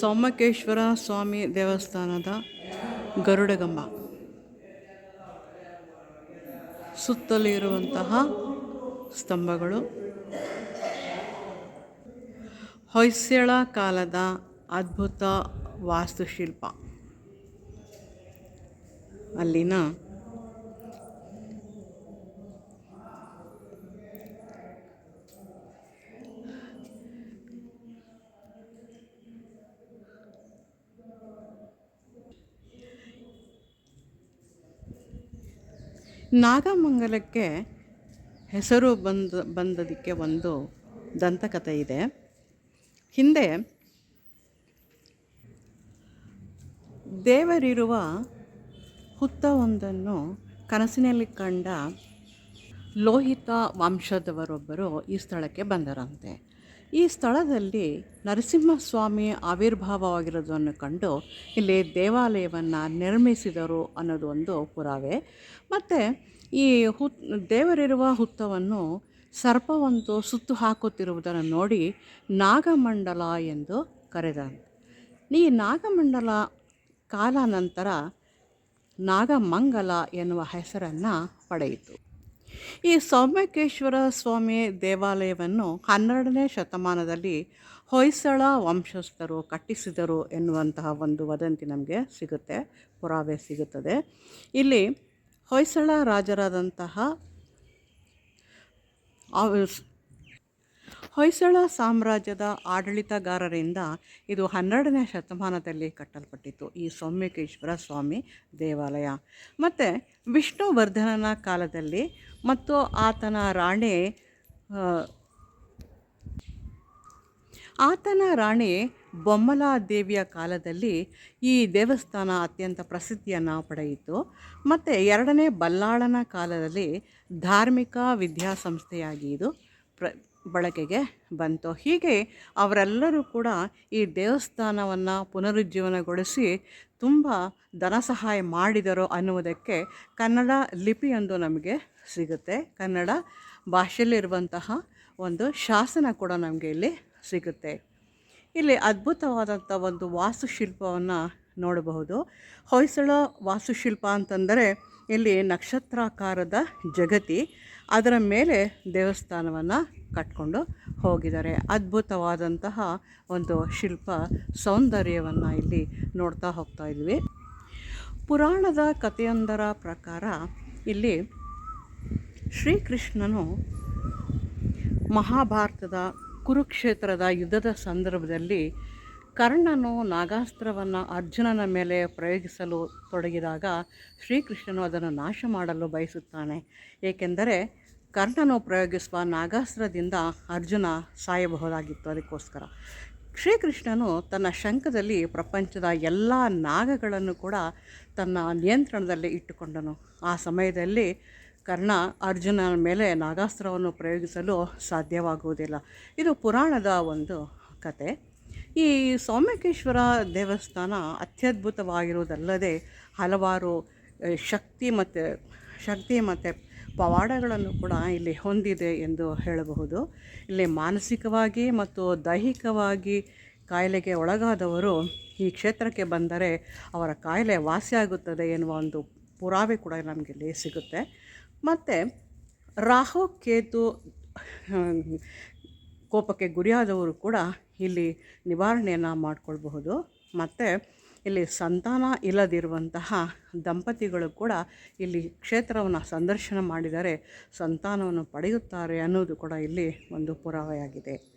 ಸೋಮಕೇಶ್ವರ ಸ್ವಾಮಿ ದೇವಸ್ಥಾನದ ಗರುಡಗಂಬ. ಸುತ್ತಲೂ ಇರುವಂತಹ ಸ್ತಂಭಗಳು. ಹೊಯ್ಸಳ ಕಾಲದ ಅದ್ಭುತ ವಾಸ್ತುಶಿಲ್ಪ. ಅಲ್ಲಿನ ನಾಗಮಂಗಲಕ್ಕೆ ಹೆಸರು ಬಂದ, ಬಂದದಕ್ಕೆ ಒಂದು ದಂತಕಥೆ ಇದೆ. ಹಿಂದೆ ದೇವರಿರುವ ಹುತ್ತ ಒಂದನ್ನು ಕನಸಿನಲ್ಲಿ ಕಂಡ ಲೋಹಿತ ವಂಶದವರೊಬ್ಬರು ಈ ಸ್ಥಳಕ್ಕೆ ಬಂದರಂತೆ. ಈ ಸ್ಥಳದಲ್ಲಿ ನರಸಿಂಹಸ್ವಾಮಿ ಆವಿರ್ಭಾವವಾಗಿರೋದನ್ನು ಕಂಡು ಇಲ್ಲಿ ದೇವಾಲಯವನ್ನು ನಿರ್ಮಿಸಿದರು ಅನ್ನೋದು ಒಂದು ಪುರಾವೆ. ಮತ್ತು ಈ ಹುತ್, ದೇವರಿರುವ ಹುತ್ತವನ್ನು ಸರ್ಪವಂತು ಸುತ್ತು ಹಾಕುತ್ತಿರುವುದನ್ನು ನೋಡಿ ನಾಗಮಂಡಲ ಎಂದು ಕರೆದಂತೆ ಈ ನಾಗಮಂಡಲ ಕಾಲಾನಂತರ ನಾಗಮಂಗಲ ಎನ್ನುವ ಹೆಸರನ್ನು ಪಡೆಯಿತು. ಈ ಸೌಮ್ಯಕೇಶ್ವರ ಸ್ವಾಮಿ ದೇವಾಲಯವನ್ನು ಹನ್ನೆರಡನೇ ಶತಮಾನದಲ್ಲಿ ಹೊಯ್ಸಳ ವಂಶಸ್ಥರು ಕಟ್ಟಿಸಿದರು ಎನ್ನುವಂತಹ ಒಂದು ವದಂತಿ ನಮಗೆ ಸಿಗುತ್ತೆ, ಪುರಾವೆ ಸಿಗುತ್ತದೆ. ಇಲ್ಲಿ ಹೊಯ್ಸಳ ರಾಜರಾದಂತಹ ಹೊಯ್ಸಳ ಸಾಮ್ರಾಜ್ಯದ ಆಡಳಿತಗಾರರಿಂದ ಇದು ಹನ್ನೆರಡನೇ ಶತಮಾನದಲ್ಲಿ ಕಟ್ಟಲ್ಪಟ್ಟಿತ್ತು. ಈ ಸೌಮ್ಯಕೇಶ್ವರ ಸ್ವಾಮಿ ದೇವಾಲಯ. ಮತ್ತು ವಿಷ್ಣುವರ್ಧನನ ಕಾಲದಲ್ಲಿ ಮತ್ತು ಆತನ ರಾಣಿ ಆತನ ರಾಣಿ ಬೊಮ್ಮಲಾದೇವಿಯ ಕಾಲದಲ್ಲಿ ಈ ದೇವಸ್ಥಾನ ಅತ್ಯಂತ ಪ್ರಸಿದ್ಧಿಯನ್ನು ಪಡೆಯಿತು. ಮತ್ತು ಎರಡನೇ ಬಲ್ಲಾಳನ ಕಾಲದಲ್ಲಿ ಧಾರ್ಮಿಕ ವಿದ್ಯಾಸಂಸ್ಥೆಯಾಗಿ ಇದು ಪ್ರ ಬಳಕೆಗೆ ಬಂತು. ಹೀಗೆ ಅವರೆಲ್ಲರೂ ಕೂಡ ಈ ದೇವಸ್ಥಾನವನ್ನು ಪುನರುಜ್ಜೀವನಗೊಳಿಸಿ ತುಂಬ ಧನ ಸಹಾಯ ಮಾಡಿದರು ಅನ್ನುವುದಕ್ಕೆ ಕನ್ನಡ ಲಿಪಿಯೊಂದು ನಮಗೆ ಸಿಗುತ್ತೆ. ಕನ್ನಡ ಭಾಷೆಯಲ್ಲಿರುವಂತಹ ಒಂದು ಶಾಸನ ಕೂಡ ನಮಗೆ ಇಲ್ಲಿ ಸಿಗುತ್ತೆ. ಇಲ್ಲಿ ಅದ್ಭುತವಾದಂಥ ಒಂದು ವಾಸ್ತುಶಿಲ್ಪವನ್ನು ನೋಡಬಹುದು. ಹೊಯ್ಸಳ ವಾಸ್ತುಶಿಲ್ಪ ಅಂತಂದರೆ ಇಲ್ಲಿ ನಕ್ಷತ್ರಾಕಾರದ ಜಗತಿ ಅದರ ಮೇಲೆ ದೇವಸ್ಥಾನವನ್ನು ಕಟ್ಕೊಂಡು ಹೋಗಿದ್ದಾರೆ. ಅದ್ಭುತವಾದಂತಹ ಒಂದು ಶಿಲ್ಪ ಸೌಂದರ್ಯವನ್ನು ಇಲ್ಲಿ ನೋಡ್ತಾ ಹೋಗ್ತಾ ಇದ್ವಿ. ಪುರಾಣದ ಕಥೆಯೊಂದರ ಪ್ರಕಾರ ಇಲ್ಲಿ ಶ್ರೀಕೃಷ್ಣನು ಮಹಾಭಾರತದ ಕುರುಕ್ಷೇತ್ರದ ಯುದ್ಧದ ಸಂದರ್ಭದಲ್ಲಿ ಕರ್ಣನು ನಾಗಾಸ್ತ್ರವನ್ನು ಅರ್ಜುನನ ಮೇಲೆ ಪ್ರಯೋಗಿಸಲು ತೊಡಗಿದಾಗ ಶ್ರೀಕೃಷ್ಣನು ಅದನ್ನು ನಾಶ ಮಾಡಲು ಬಯಸುತ್ತಾನೆ. ಏಕೆಂದರೆ ಕರ್ಣನು ಪ್ರಯೋಗಿಸುವ ನಾಗಾಸ್ತ್ರದಿಂದ ಅರ್ಜುನ ಸಾಯಬಹುದಾಗಿತ್ತು ಅದಕ್ಕೋಸ್ಕರ. ಶ್ರೀಕೃಷ್ಣನು ತನ್ನ ಶಂಖದಲ್ಲಿ ಪ್ರಪಂಚದ ಎಲ್ಲ ನಾಗಗಳನ್ನು ಕೂಡ ತನ್ನ ನಿಯಂತ್ರಣದಲ್ಲಿ ಇಟ್ಟುಕೊಂಡನು. ಆ ಸಮಯದಲ್ಲಿ ಕರ್ಣ ಅರ್ಜುನನ ಮೇಲೆ ನಾಗಾಸ್ತ್ರವನ್ನು ಪ್ರಯೋಗಿಸಲು ಸಾಧ್ಯವಾಗುವುದಿಲ್ಲ. ಇದು ಪುರಾಣದ ಒಂದು ಕತೆ. ಈ ಸೋಮಕೇಶ್ವರ ದೇವಸ್ಥಾನ ಅತ್ಯದ್ಭುತವಾಗಿರುವುದಲ್ಲದೆ ಹಲವಾರು ಶಕ್ತಿ ಮತ್ತು ಶಕ್ತಿ ಮತ್ತು ಪವಾಡಗಳನ್ನು ಕೂಡ ಇಲ್ಲಿ ಹೊಂದಿದೆ ಎಂದು ಹೇಳಬಹುದು. ಇಲ್ಲಿ ಮಾನಸಿಕವಾಗಿ ಮತ್ತು ದೈಹಿಕವಾಗಿ ಕಾಯಿಲೆಗೆ ಒಳಗಾದವರು ಈ ಕ್ಷೇತ್ರಕ್ಕೆ ಬಂದರೆ ಅವರ ಕಾಯಿಲೆ ವಾಸಿಯಾಗುತ್ತದೆ ಎನ್ನುವ ಒಂದು ಪುರಾವೆ ಕೂಡ ನಮಗೆ ಇಲ್ಲಿ ಸಿಗುತ್ತೆ. ಮತ್ತು ರಾಹು, ಕೇತು ಕೋಪಕ್ಕೆ ಗುರಿಯಾದವರು ಕೂಡ ಇಲ್ಲಿ ನಿವಾರಣೆಯನ್ನು ಮಾಡಿಕೊಳ್ಬಹುದು. ಮತ್ತು ಇಲ್ಲಿ ಸಂತಾನ ಇಲ್ಲದಿರುವಂತಹ ದಂಪತಿಗಳು ಕೂಡ ಇಲ್ಲಿ ಕ್ಷೇತ್ರವನ್ನು ಸಂದರ್ಶನ ಮಾಡಿದರೆ ಸಂತಾನವನ್ನು ಪಡೆಯುತ್ತಾರೆ ಅನ್ನೋದು ಕೂಡ ಇಲ್ಲಿ ಒಂದು ಪುರಾವೆಯಾಗಿದೆ.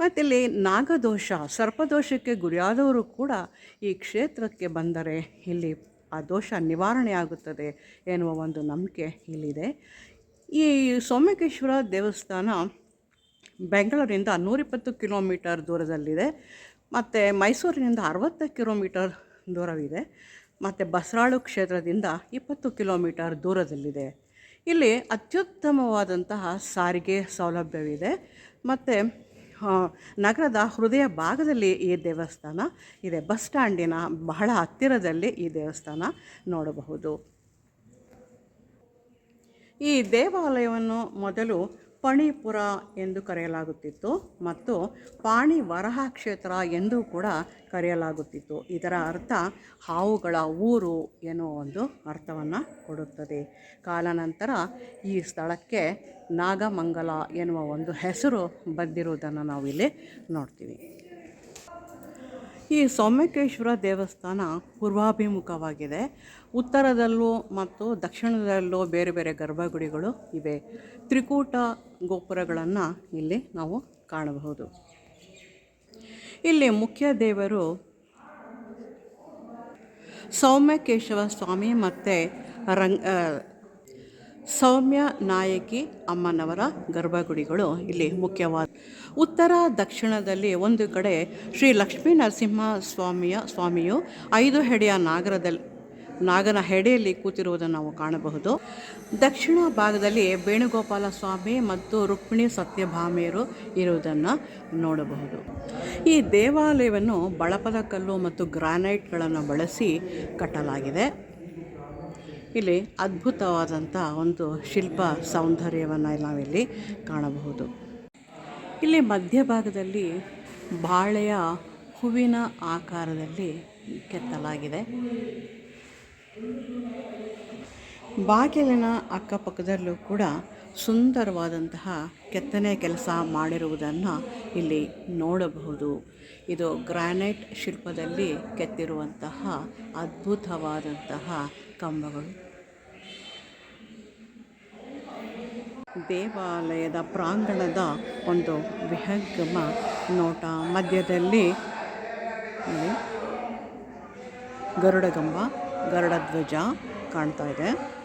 ಮತ್ತಿಲ್ಲಿ ನಾಗದೋಷ, ಸರ್ಪದೋಷಕ್ಕೆ ಗುರಿಯಾದವರು ಕೂಡ ಈ ಕ್ಷೇತ್ರಕ್ಕೆ ಬಂದರೆ ಇಲ್ಲಿ ಆ ದೋಷ ನಿವಾರಣೆ ಆಗುತ್ತದೆ ಎನ್ನುವ ಒಂದು ನಂಬಿಕೆ ಇಲ್ಲಿದೆ. ಈ ಸೋಮಕೇಶ್ವರ ದೇವಸ್ಥಾನ ಬೆಂಗಳೂರಿನಿಂದ ನೂರಿಪ್ಪತ್ತು ಕಿಲೋಮೀಟರ್ ದೂರದಲ್ಲಿದೆ. ಮತ್ತು ಮೈಸೂರಿನಿಂದ ಅರವತ್ತು ಕಿಲೋಮೀಟರ್ ದೂರವಿದೆ. ಮತ್ತು ಬಸರಾಳು ಕ್ಷೇತ್ರದಿಂದ ಇಪ್ಪತ್ತು ಕಿಲೋಮೀಟರ್ ದೂರದಲ್ಲಿದೆ. ಇಲ್ಲಿ ಅತ್ಯುತ್ತಮವಾದಂತಹ ಸಾರಿಗೆ ಸೌಲಭ್ಯವಿದೆ. ಮತ್ತು ನಗರದ ಹೃದಯ ಭಾಗದಲ್ಲಿ ಈ ದೇವಸ್ಥಾನ ಇದೆ. ಬಸ್ ಸ್ಟ್ಯಾಂಡಿನ ಬಹಳ ಹತ್ತಿರದಲ್ಲಿ ಈ ದೇವಸ್ಥಾನ ನೋಡಬಹುದು. ಈ ದೇವಾಲಯವನ್ನು ಮೊದಲು ಪಣಿಪುರ ಎಂದು ಕರೆಯಲಾಗುತ್ತಿತ್ತು ಮತ್ತು ಪಾಣಿ ವರಹ ಕ್ಷೇತ್ರ ಎಂದೂ ಕೂಡ ಕರೆಯಲಾಗುತ್ತಿತ್ತು. ಇದರ ಅರ್ಥ ಹಾವುಗಳ ಊರು ಎನ್ನುವ ಒಂದು ಅರ್ಥವನ್ನು ಕೊಡುತ್ತದೆ. ಕಾಲಾನಂತರ ಈ ಸ್ಥಳಕ್ಕೆ ನಾಗಮಂಗಲ ಎನ್ನುವ ಒಂದು ಹೆಸರು ಬಂದಿರುವುದನ್ನು ನಾವಿಲ್ಲಿ ನೋಡ್ತೀವಿ. ಈ ಸೌಮ್ಯಕೇಶ್ವರ ದೇವಸ್ಥಾನ ಪೂರ್ವಾಭಿಮುಖವಾಗಿದೆ. ಉತ್ತರದಲ್ಲೂ ಮತ್ತು ದಕ್ಷಿಣದಲ್ಲೂ ಬೇರೆ ಬೇರೆ ಗರ್ಭಗುಡಿಗಳು ಇವೆ. ತ್ರಿಕೂಟ ಗೋಪುರಗಳನ್ನು ಇಲ್ಲಿ ನಾವು ಕಾಣಬಹುದು. ಇಲ್ಲಿ ಮುಖ್ಯ ದೇವರು ಸೌಮ್ಯಕೇಶವ ಸ್ವಾಮಿ ಮತ್ತು ರಂಗ್ ಸೌಮ್ಯ ನಾಯಕಿ ಅಮ್ಮನವರ ಗರ್ಭಗುಡಿಗಳು ಇಲ್ಲಿ ಮುಖ್ಯವಾದ. ಉತ್ತರ ದಕ್ಷಿಣದಲ್ಲಿ ಒಂದು ಕಡೆ ಶ್ರೀ ಲಕ್ಷ್ಮೀ ನರಸಿಂಹ ಸ್ವಾಮಿಯ ಸ್ವಾಮಿಯು ಐದು ಹೆಡೆಯ ನಾಗರದಲ್ಲಿ ನಾಗನ ಹೆಡೆಯಲ್ಲಿ ಕೂತಿರುವುದನ್ನು ನಾವು ಕಾಣಬಹುದು. ದಕ್ಷಿಣ ಭಾಗದಲ್ಲಿ ವೇಣುಗೋಪಾಲ ಸ್ವಾಮಿ ಮತ್ತು ರುಕ್ಮಿಣಿ ಸತ್ಯಭಾಮೆಯರು ಇರುವುದನ್ನು ನೋಡಬಹುದು. ಈ ದೇವಾಲಯವನ್ನು ಬಳಪದ ಕಲ್ಲು ಮತ್ತು ಗ್ರಾನೈಟ್ಗಳನ್ನು ಬಳಸಿ ಕಟ್ಟಲಾಗಿದೆ. ಇಲ್ಲಿ ಅದ್ಭುತವಾದಂಥ ಒಂದು ಶಿಲ್ಪ ಸೌಂದರ್ಯವನ್ನು ನಾವಿಲ್ಲಿ ಕಾಣಬಹುದು. ಇಲ್ಲಿ ಮಧ್ಯಭಾಗದಲ್ಲಿ ಬಾಳೆಯ ಹೂವಿನ ಆಕಾರದಲ್ಲಿ ಕೆತ್ತಲಾಗಿದೆ. ಬಾಗಿಲಿನ ಅಕ್ಕಪಕ್ಕದಲ್ಲೂ ಕೂಡ ಸುಂದರವಾದಂತಹ ಕೆತ್ತನೆ ಕೆಲಸ ಮಾಡಿರುವುದನ್ನು ಇಲ್ಲಿ ನೋಡಬಹುದು. ಇದು ಗ್ರಾನೈಟ್ ಶಿಲ್ಪದಲ್ಲಿ ಕೆತ್ತಿರುವಂತಹ ಅದ್ಭುತವಾದಂತಹ ಕಂಬಗಳು. ದೇವಾಲಯದ ಪ್ರಾಂಗಣದ ಒಂದು ವಿಹಂಗಮ ನೋಟ. ಮಧ್ಯದಲ್ಲಿ ಇಲ್ಲಿ ಗರುಡಗಂಬ, ಗರುಡಧ್ವಜ ಕಾಣ್ತಾ ಇದೆ.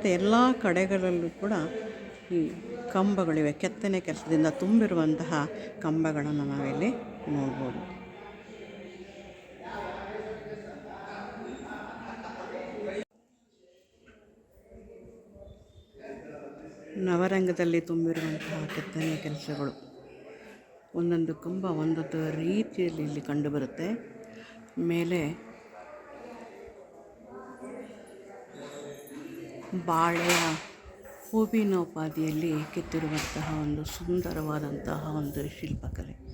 ಮತ್ತು ಎಲ್ಲ ಕಡೆಗಳಲ್ಲೂ ಕೂಡ ಈ ಕಂಬಗಳಿವೆ. ಕೆತ್ತನೆ ಕೆಲಸದಿಂದ ತುಂಬಿರುವಂತಹ ಕಂಬಗಳನ್ನು ನಾವಿಲ್ಲಿ ನೋಡ್ಬೋದು. ನವರಂಗದಲ್ಲಿ ತುಂಬಿರುವಂತಹ ಕೆತ್ತನೆ ಕೆಲಸಗಳು. ಒಂದೊಂದು ಕಂಬ ಒಂದೊಂದು ರೀತಿಯಲ್ಲಿ ಇಲ್ಲಿ ಕಂಡುಬರುತ್ತೆ. ಮೇಲೆ ಬಾಳೆಯ ಹೂವಿನ ಉಪಾದಿಯಲ್ಲಿ ಕೆತ್ತಿರುವಂತಹ ಒಂದು ಸುಂದರವಾದಂತಹ ಒಂದು ಶಿಲ್ಪಕಲೆ.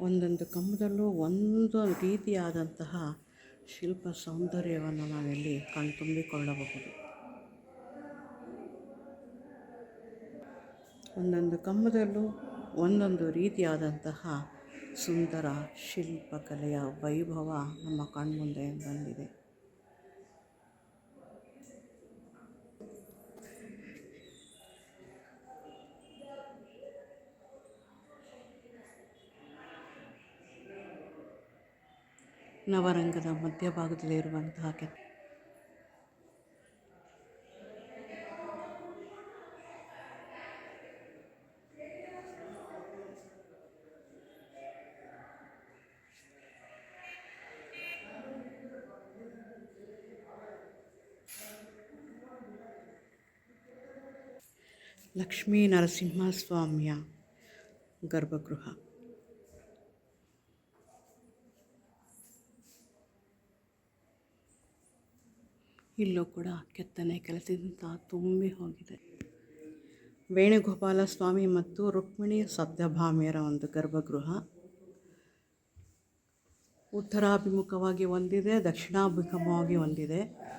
ಒಂದೊಂದು ಕಂಬದಲ್ಲೂ ಒಂದು ರೀತಿಯಾದಂತಹ ಶಿಲ್ಪ ಸೌಂದರ್ಯವನ್ನು ನಾವಿಲ್ಲಿ ಕಣ್ತುಂಬಿಕೊಳ್ಳಬಹುದು. ಒಂದೊಂದು ಕಂಬದಲ್ಲೂ ಒಂದೊಂದು ರೀತಿಯಾದಂತಹ ಸುಂದರ ಶಿಲ್ಪಕಲೆಯ ವೈಭವ ನಮ್ಮ ಕಣ್ಮುಂದೆ ಬಂದಿದೆ. ನವರಂಗದ ಮಧ್ಯಭಾಗದಲ್ಲಿರುವಂತಹ ಲಕ್ಷ್ಮೀ ನರಸಿಂಹಸ್ವಾಮಿಯ ಗರ್ಭಗೃಹ. ಇಲ್ಲೂ ಕೂಡ ಕೆತ್ತನೆ ಕೆಲಸದಿಂದ ತುಂಬಿ ಹೋಗಿದೆ. ವೇಣುಗೋಪಾಲ ಸ್ವಾಮಿ ಮತ್ತು ರುಕ್ಮಿಣಿ ಸತ್ಯಭಾಮಿಯರ ಒಂದು ಗರ್ಭಗೃಹ. ಉತ್ತರಾಭಿಮುಖವಾಗಿ ಹೊಂದಿದೆ ದಕ್ಷಿಣಾಭಿಮುಖವಾಗಿ ಒಂದಿದೆ.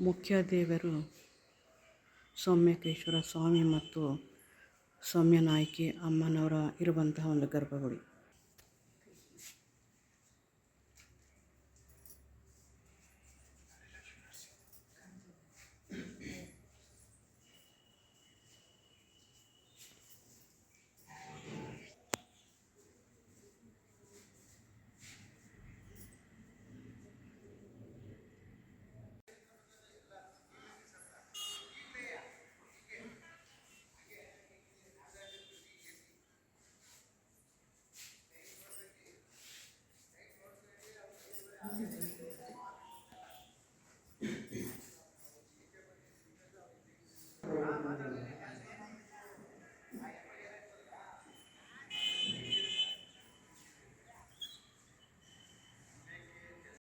ಮುಖ್ಯ ದೇವರು ಸೌಮ್ಯಕೇಶ್ವರ ಸ್ವಾಮಿ ಮತ್ತು ಸೌಮ್ಯ ನಾಯಕಿ ಅಮ್ಮನವರ ಇರುವಂತಹ ಒಂದು ಗರ್ಭಗುಡಿ.